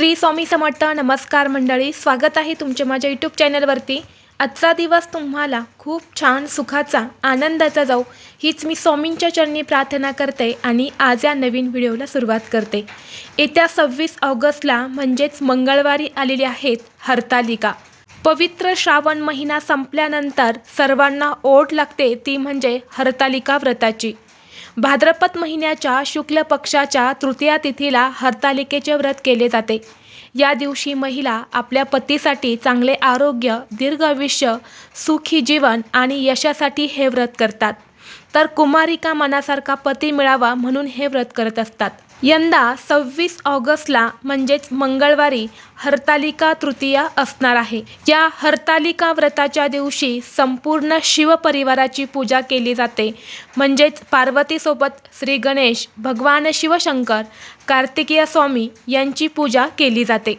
श्री स्वामी समर्थ नमस्कार मंडळी स्वागत आहे तुमचे माझ्या यूट्यूब चॅनलवरती आजचा दिवस तुम्हाला खूप छान सुखाचा आनंदाचा जाऊ हीच मी स्वामींच्या चरणी प्रार्थना करते आणि आज या नवीन व्हिडिओला सुरुवात करते. येत्या सव्वीस ऑगस्टला म्हणजेच मंगळवारी आलेली आहेत हरतालिका. पवित्र श्रावण महिना संपल्यानंतर सर्वांना ओढ लागते ती म्हणजे हरतालिका व्रताची. भाद्रपद महिन्याच्या शुक्ल पक्षाच्या तृतीया तिथीला हरतालिकेचे व्रत केले जाते. या दिवशी महिला आपल्या पतीसाठी चांगले आरोग्य दीर्घ आयुष्य सुखी जीवन आणि यशासाठी हे व्रत करतात. तर कुमारिका मनासारखा पती मिळावा म्हणून हे व्रत करत असतात. यंदा सव्वीस ऑगस्टला म्हणजेच मंगळवारी हरतालिका तृतीया असणार आहे. या हरतालिका व्रताच्या दिवशी संपूर्ण शिवपरिवाराची पूजा केली जाते. म्हणजेच पार्वतीसोबत श्री गणेश भगवान शिवशंकर कार्तिकीय स्वामी यांची पूजा केली जाते.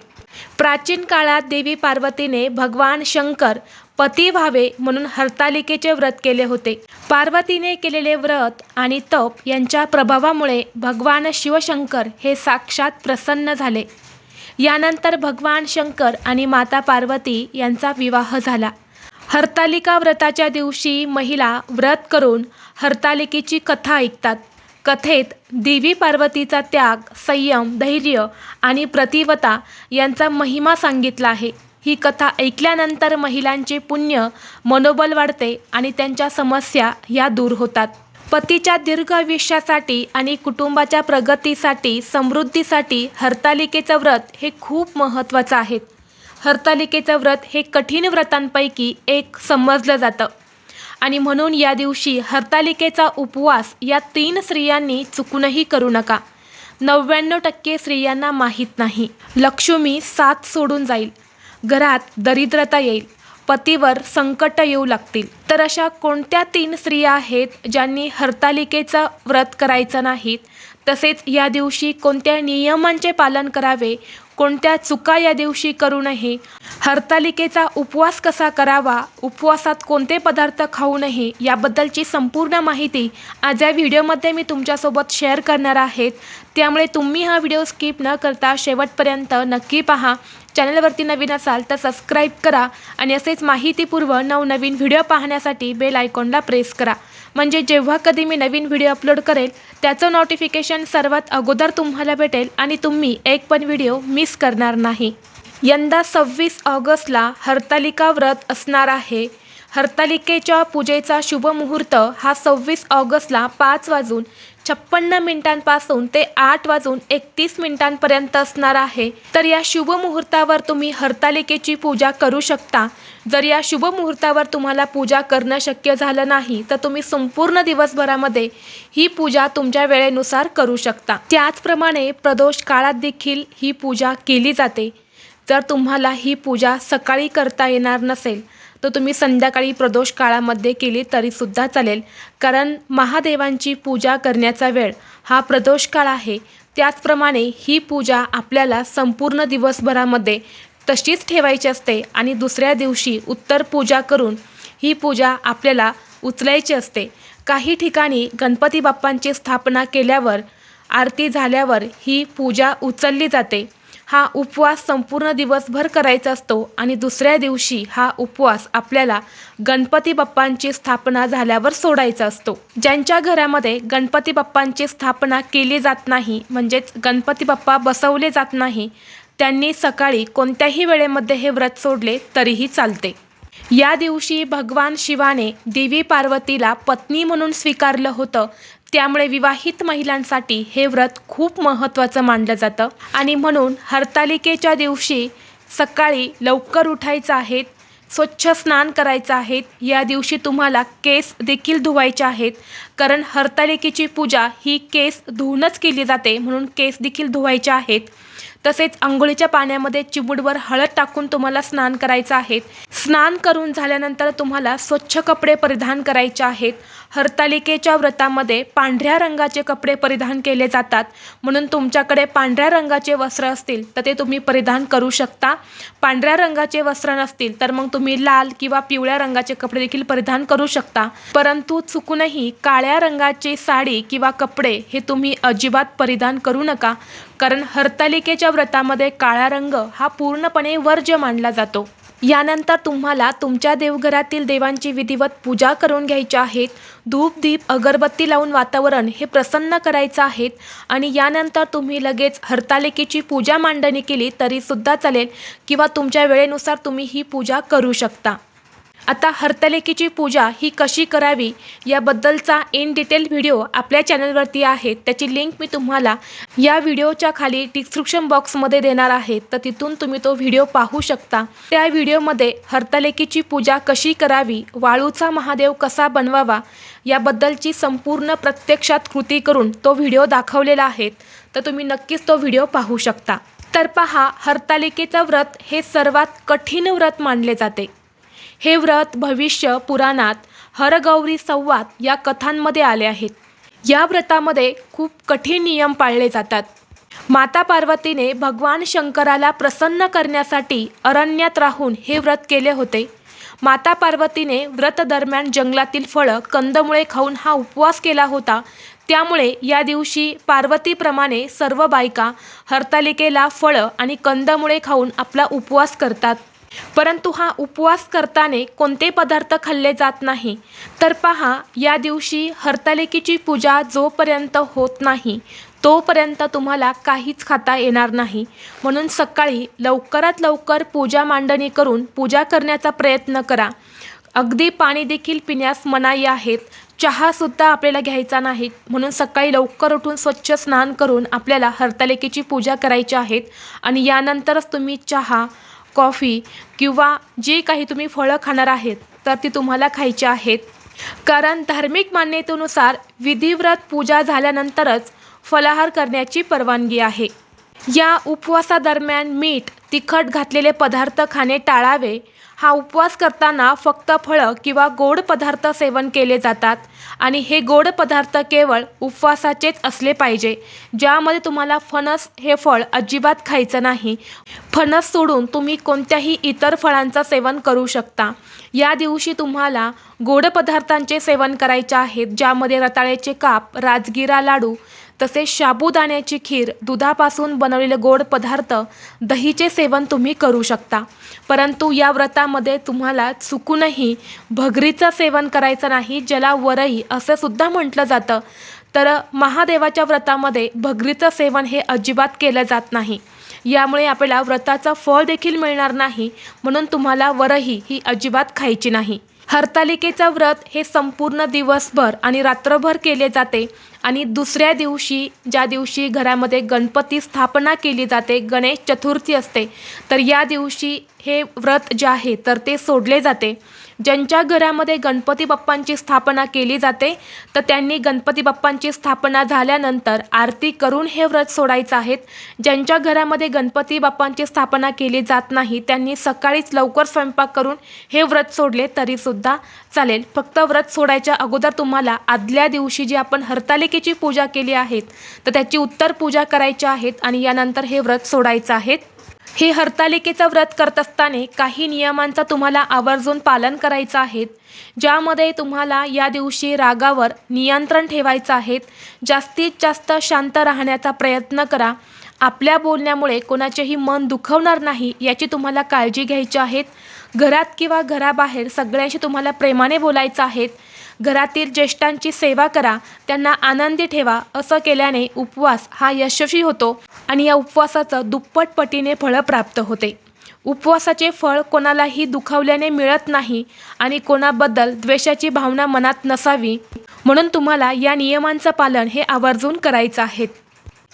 प्राचीन काळात देवी पार्वतीने भगवान शंकर पती व्हावे म्हणून हरतालिकेचे व्रत केले होते. पार्वतीने केलेले व्रत आणि तप यांच्या प्रभावामुळे भगवान शिवशंकर हे साक्षात प्रसन्न झाले. यानंतर भगवान शंकर आणि माता पार्वती यांचा विवाह झाला. हरतालिका व्रताच्या दिवशी महिला व्रत करून हरतालिकेची कथा ऐकतात. कथेत देवी पार्वतीचा त्याग संयम धैर्य आणि प्रतिवता यांचा महिमा सांगितला आहे. ही कथा ऐकल्यानंतर महिलांचे पुण्य मनोबल वाढते आणि त्यांच्या समस्या या दूर होतात. पतीच्या दीर्घ आयुष्यासाठी आणि कुटुंबाच्या प्रगतीसाठी समृद्धीसाठी हरतालिकेचं व्रत हे खूप महत्त्वाचं आहे. हरतालिकेचं व्रत हे कठीण व्रतांपैकी एक समजलं जातं. आणि म्हणून या दिवशी हरतालिकेचा उपवास या तीन स्त्रियांनी चुकूनही करू नका. नव्याण्णव टक्के स्त्रियांना माहीत नाही. लक्ष्मी साथ सोडून जाईल. घरात दरिद्रता येईल पतीवर संकट येऊ लागतील. तर अशा कोणत्या तीन स्त्रिया आहेत ज्यांनी हरतालिकेचं व्रत करायचं नाहीत? तसेच या दिवशी कोणत्या नियमांचे पालन करावे? कोणत्या चुका या दिवशी करू नये? हरतालिकेचा उपवास कसा करावा? उपवासात कोणते पदार्थ खाऊ नये? याबद्दलची संपूर्ण माहिती आज या व्हिडिओमध्ये मी तुमच्यासोबत शेअर करणार आहेत. त्यामुळे तुम्ही हा व्हिडिओ स्किप न करता शेवटपर्यंत नक्की पहा. चॅनलवरती नवीन असाल तर सबस्क्राईब करा आणि असेच माहितीपूर्व नवनवीन व्हिडिओ पाहण्यासाठी बेल आयकॉनला प्रेस करा. म्हणजे जेव्हा कधी मी नवीन व्हिडिओ अपलोड करेल त्याचं नोटिफिकेशन सर्वात अगोदर तुम्हाला भेटेल आणि तुम्ही एक पण व्हिडिओ मिस करणार नाही. यंदा सव्वीस ऑगस्टला हरतालिका व्रत असणार आहे. हरतालिकेच्या पूजेचा शुभ मुहूर्त हा सव्वीस ऑगस्टला पाच वाजून छप्पन्न मिनिटांपासून ते आठ वाजून एकतीस मिनिटांपर्यंत असणार आहे. तर या शुभ मुहूर्तावर तुम्ही हरतालिकेची पूजा करू शकता. जर या शुभ मुहूर्तावर तुम्हाला पूजा करणं शक्य झालं नाही तर तुम्ही संपूर्ण दिवसभरामध्ये ही पूजा तुमच्या वेळेनुसार करू शकता. त्याचप्रमाणे प्रदोष काळात देखील ही पूजा केली जाते. जर तुम्हाला ही पूजा सकाळी करता येणार नसेल तर तुम्ही संध्याकाळी प्रदोष काळामध्ये केली तरीसुद्धा चालेल. कारण महादेवांची पूजा करण्याचा वेळ हा प्रदोष काळ आहे. त्याचप्रमाणे ही पूजा आपल्याला संपूर्ण दिवसभरामध्ये तशीच ठेवायची असते आणि दुसऱ्या दिवशी उत्तर पूजा करून ही पूजा आपल्याला उचलायची असते. काही ठिकाणी गणपती बाप्पांची स्थापना केल्यावर आरती झाल्यावर ही पूजा उचलली जाते. हा उपवास संपूर्ण दिवसभर करायचा असतो आणि दुसऱ्या दिवशी हा उपवास आपल्याला गणपती बाप्पांची स्थापना झाल्यावर सोडायचा असतो. ज्यांच्या घरामध्ये गणपती बाप्पांची स्थापना केली जात नाही म्हणजेच गणपती बाप्पा बसवले जात नाही त्यांनी सकाळी कोणत्याही वेळेमध्ये हे व्रत सोडले तरीही चालते. या दिवशी भगवान शिवाने देवी पार्वतीला पत्नी म्हणून स्वीकारलं होतं. त्यामुळे विवाहित महिलांसाठी हे व्रत खूप महत्त्वाचं मानलं जातं. आणि म्हणून हरतालिकेच्या दिवशी सकाळी लवकर उठायचं आहे स्वच्छ स्नान करायचं आहे या दिवशी तुम्हाला केस देखील धुवायचे आहेत कारण हरतालिकेची पूजा ही केस धुवूनच केली जाते म्हणून केस देखील धुवायचे आहेत. तसेच आंघोळीच्या पाण्यामध्ये चिमूडवर हळद टाकून तुम्हाला स्नान करायचं आहे स्नान करून झाल्यानंतर तुम्हाला स्वच्छ कपडे परिधान करायचे आहेत. हरतालिकेच्या व्रतामध्ये पांढऱ्या रंगाचे कपडे परिधान केले जातात. म्हणून तुमच्याकडे पांढऱ्या रंगाचे वस्त्र असतील तर ते तुम्ही परिधान करू शकता. पांढऱ्या रंगाचे वस्त्र नसतील तर मग तुम्ही लाल किंवा पिवळ्या रंगाचे कपडे देखील परिधान करू शकता. परंतु चुकूनही काळ्या रंगाची साडी किंवा कपडे हे तुम्ही अजिबात परिधान करू नका. कारण हरतालिकेच्या व्रतामध्ये काळा रंग हा पूर्णपणे वर्ज्य मानला जातो. यानंतर तुम्हाला तुमच्या देवघरातील देवांची विधिवत पूजा करून घ्यायची आहेत. धूप दीप अगरबत्ती लावून वातावरण हे प्रसन्न करायचं आहेत आणि यानंतर तुम्ही लगेच हरतालिकेची पूजा मांडणी केली तरीसुद्धा चालेल किंवा तुमच्या वेळेनुसार तुम्ही ही पूजा करू शकता. आता हरतालिकेची पूजा ही कशी करावी याबद्दलचा इन डिटेल व्हिडिओ आपल्या चॅनलवरती आहे. त्याची लिंक मी तुम्हाला या व्हिडिओच्या खाली डिस्क्रिप्शन बॉक्समध्ये देणार आहे. तर तिथून तुम्ही तो व्हिडिओ पाहू शकता. त्या व्हिडिओमध्ये हरतालिकेची पूजा कशी करावी वाळूचा महादेव कसा बनवावा याबद्दलची संपूर्ण प्रत्यक्षात कृती करून तो व्हिडिओ दाखवलेला आहे. तर तुम्ही नक्कीच तो व्हिडिओ पाहू शकता. तर पहा हरतालिकेचं व्रत हे सर्वात कठीण व्रत मानले जाते. हे व्रत भविष्य पुराणात हरगौरी संवाद या कथांमध्ये आले आहेत. या व्रतामध्ये खूप कठीण नियम पाळले जातात. माता पार्वतीने भगवान शंकराला प्रसन्न करण्यासाठी अरण्यात राहून हे व्रत केले होते. माता पार्वतीने व्रत दरम्यान जंगलातील फळं कंदमुळे खाऊन हा उपवास केला होता. त्यामुळे या दिवशी पार्वतीप्रमाणे सर्व बायका हरतालिकेला फळं आणि कंदमुळे खाऊन आपला उपवास करतात. परंतु हा उपवास करताना कोणते पदार्थ खाल्ले जात नाही. तर पहा या दिवशी हरतालिकेची पूजा जोपर्यंत होत नाही तोपर्यंत तुम्हाला काहीच खाता येणार नाही. म्हणून सकाळी लवकरात लवकर पूजा मांडणी करून पूजा करण्याचा प्रयत्न करा. अगदी पाणी देखील पिण्यास मनाई आहेत. चहासुद्धा आपल्याला घ्यायचा नाही. म्हणून सकाळी लवकर उठून स्वच्छ स्नान करून आपल्याला हरतालिकेची पूजा करायची आहेत आणि यानंतरच तुम्ही चहा कॉफी किंवा जे काही तुम्ही फळं खाणार आहेत तर ती तुम्हाला खायची आहेत. कारण धार्मिक मान्यतेनुसार विधिव्रत पूजा झाल्यानंतरच फलाहार करण्याची परवानगी आहे. या उपवासादरम्यान मीठ तिखट घातलेले पदार्थ खाणे टाळावे हा उपवास करताना फक्त फळं किंवा गोड पदार्थ सेवन केले जातात. आणि हे गोड पदार्थ केवळ उपवासाचेच असले पाहिजे. ज्यामध्ये तुम्हाला फणस हे फळ अजिबात खायचं नाही. फणस सोडून तुम्ही कोणत्याही इतर फळांचं सेवन करू शकता. या दिवशी तुम्हाला गोड पदार्थांचे सेवन करायचे आहेत ज्यामध्ये रताळ्याचे काप राजगिरा लाडू तसेच शाबुदाण्याची खीर दुधापासून बनवलेले गोड पदार्थ दहीचे सेवन तुम्ही करू शकता. परंतु या व्रतामध्ये तुम्हाला चुकूनही भगरीचं सेवन करायचं नाही ज्याला वरई असं सुद्धा म्हटलं जातं. तर महादेवाच्या व्रतामध्ये भगरीचं सेवन हे अजिबात केलं जात नाही. यामुळे आपल्याला व्रताचं फळ देखील मिळणार नाही म्हणून तुम्हाला वरही ही अजिबात खायची नाही. हरतालिकेचं व्रत हे संपूर्ण दिवसभर आणि रात्रभर केले जाते आणि दुसऱ्या दिवशी ज्या दिवशी घरामध्ये गणपती स्थापना केली जाते गणेश चतुर्थी असते तर या दिवशी हे व्रत जे आहे तर ते सोडले जाते. ज्यांच्या घरामध्ये गणपती बाप्पांची स्थापना केली जाते तर त्यांनी गणपती बाप्पांची स्थापना झाल्यानंतर आरती करून हे व्रत सोडायचं आहेत. ज्यांच्या घरामध्ये गणपती बाप्पांची स्थापना केली जात नाही त्यांनी सकाळीच लवकर स्वयंपाक करून हे व्रत सोडले तरीसुद्धा चालेल. फक्त व्रत सोडायच्या अगोदर तुम्हाला आदल्या दिवशी जी आपण हरतालिकेची पूजा केली आहेत तर त्याची उत्तर पूजा करायची आहेत आणि यानंतर हे व्रत सोडायचं आहेत हे हरतालिकेचं व्रत करत असताना काही नियमांचं तुम्हाला आवर्जून पालन करायचं आहे ज्यामध्ये तुम्हाला या दिवशी रागावर नियंत्रण ठेवायचं आहे जास्तीत जास्त शांत राहण्याचा प्रयत्न करा. आपल्या बोलण्यामुळे कोणाचेही मन दुखवणार नाही याची तुम्हाला काळजी घ्यायची आहेत घरात किंवा घराबाहेर सगळ्यांशी तुम्हाला प्रेमाने बोलायचं आहे. घरातील ज्येष्ठांची सेवा करा त्यांना आनंदी ठेवा असं केल्याने उपवास हा यशस्वी होतो आणि या उपवासाचं दुप्पट पटीने फळं प्राप्त होते. उपवासाचे फळ कोणालाही दुखावल्याने मिळत नाही आणि कोणाबद्दल द्वेषाची भावना मनात नसावी म्हणून तुम्हाला या नियमांचं पालन हे आवर्जून करायचं आहे.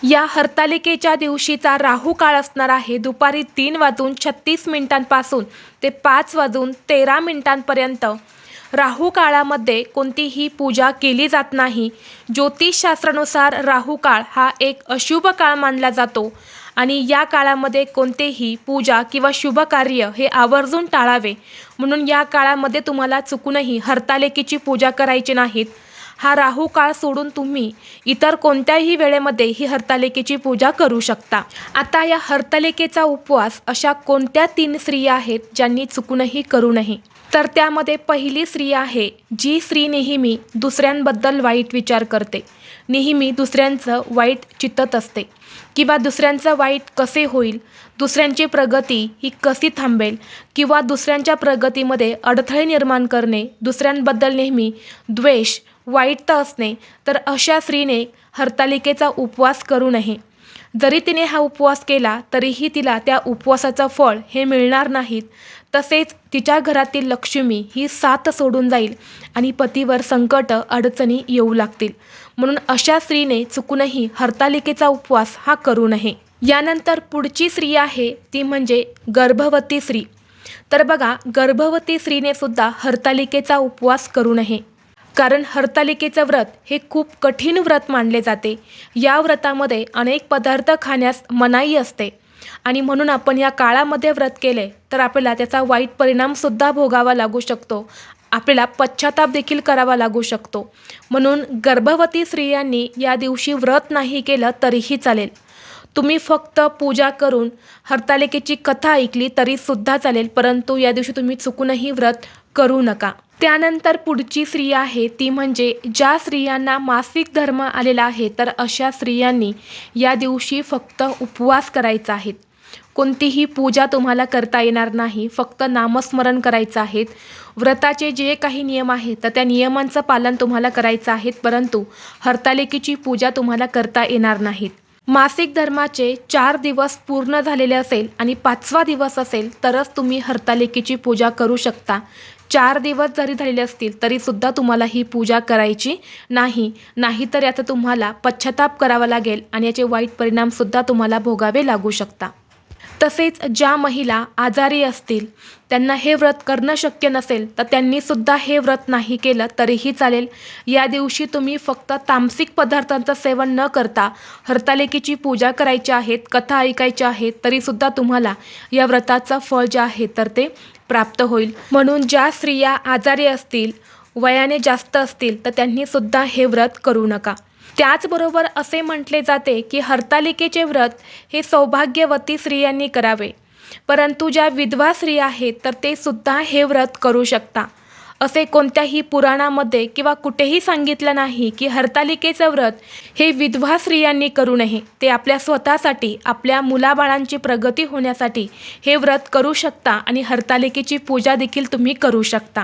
या हरतालिकेच्या दिवशीचा राहू काळ असणार आहे. दुपारी तीन वाजून छत्तीस मिनिटांपासून ते पाच वाजून तेरा मिनिटांपर्यंत राहू काळामध्ये कोणतीही पूजा केली जात नाही. ज्योतिषशास्त्रानुसार राहू काळ हा एक अशुभ काळ मानला जातो आणि या काळामध्ये कोणतेही पूजा किंवा शुभ कार्य हे आवर्जून टाळावे. म्हणून या काळामध्ये तुम्हाला चुकूनही हरतालेकीची पूजा करायची नाहीत. हा राहू काळ सोडून तुम्ही इतर कोणत्याही वेळेमध्ये ही हरतालिकेची पूजा करू शकता. आता या हरतालिकेचा उपवास अशा कोणत्या तीन स्त्रिया आहेत ज्यांनी चुकूनही करू नये? तर त्यामध्ये पहिली स्त्री आहे जी स्त्री नेहमी दुसऱ्यांबद्दल वाईट विचार करते. नेहमी दुसऱ्यांचं वाईट चित्तत असते. किंवा दुसऱ्यांचं वाईट कसे होईल दुसऱ्यांची प्रगती ही कशी थांबेल किंवा दुसऱ्यांच्या प्रगतीमध्ये अडथळे निर्माण करणे दुसऱ्यांबद्दल नेहमी द्वेष वाईट तर असणे तर अशा स्त्रीने हरतालिकेचा उपवास करू नये. जरी तिने हा उपवास केला तरीही तिला त्या उपवासाचं फळ हे मिळणार नाहीत. तसेच तिच्या घरातील लक्ष्मी ही साथ सोडून जाईल आणि पतीवर संकट अडचणी येऊ लागतील. म्हणून अशा स्त्रीने चुकूनही हरतालिकेचा उपवास हा करू नये. यानंतर पुढची स्त्री आहे ती म्हणजे गर्भवती स्त्री. तर बघा गर्भवती स्त्रीने सुद्धा हरतालिकेचा उपवास करू नये. कारण हरतालिकेचं व्रत हे खूप कठीण व्रत मानले जाते. या व्रतामध्ये अनेक पदार्थ खाण्यास मनाई असते. आणि म्हणून आपण या काळामध्ये व्रत केले तर आपल्याला त्याचा वाईट परिणामसुद्धा भोगावा लागू शकतो. आपल्याला पश्चाताप देखील करावा लागू शकतो. म्हणून गर्भवती स्त्रियांनी या दिवशी व्रत नाही केलं तरीही चालेल. तुम्ही फक्त पूजा करून हरतालिकेची कथा ऐकली तरीसुद्धा चालेल परंतु या दिवशी तुम्ही चुकूनही व्रत करू नका. त्यानंतर पुढची स्त्री आहे ती म्हणजे ज्या स्त्रियांना मासिक धर्म आलेला आहे तर अशा स्त्रियांनी या दिवशी फक्त उपवास करायचा आहे. कोणतीही पूजा तुम्हाला करता येणार नाही फक्त नामस्मरण करायचं आहेत व्रताचे जे काही नियम आहेत तर त्या नियमांचं पालन तुम्हाला करायचं आहे परंतु हरतालिकेची पूजा तुम्हाला करता येणार नाहीत मासिक धर्माचे चार दिवस पूर्ण झालेले असेल आणि पाचवा दिवस असेल तरच तुम्ही हरतालिकेची पूजा करू शकता. चार दिवस जरी झालेले असतील तरीसुद्धा तुम्हाला ही पूजा करायची नाही. नाहीतर याचा तुम्हाला पश्चाताप करावा लागेल आणि याचे वाईट परिणामसुद्धा तुम्हाला भोगावे लागू शकता. तसेच ज्या महिला आजारी असतील त्यांना हे व्रत करणं शक्य नसेल तर त्यांनीसुद्धा हे व्रत नाही केलं तरीही चालेल. या दिवशी तुम्ही फक्त तामसिक पदार्थांचं सेवन न करता हरतालिकेची पूजा करायची आहेत कथा ऐकायच्या आहेत तरीसुद्धा तुम्हाला या व्रताचं फळ जे आहे तर ते प्राप्त होईल. म्हणून ज्या स्त्रिया आजारी असतील वयाने जास्त असतील तर त्यांनीसुद्धा हे व्रत करू नका. त्याचबरोबर असे म्हटले जाते की हरतालिकेचे व्रत हे सौभाग्यवती स्त्रियांनी करावे. परंतु ज्या विधवा स्त्री आहेत तर ते सुद्धा हे व्रत करू शकता. असे कोणत्याही पुराणामध्ये किंवा कुठेही सांगितलं नाही की हरतालिकेचं व्रत हे विधवा स्त्रियांनी करू नये. ते आपल्या स्वतःसाठी आपल्या मुलाबाळांची प्रगती होण्यासाठी हे व्रत करू शकता आणि हरतालिकेची पूजा देखील तुम्ही करू शकता.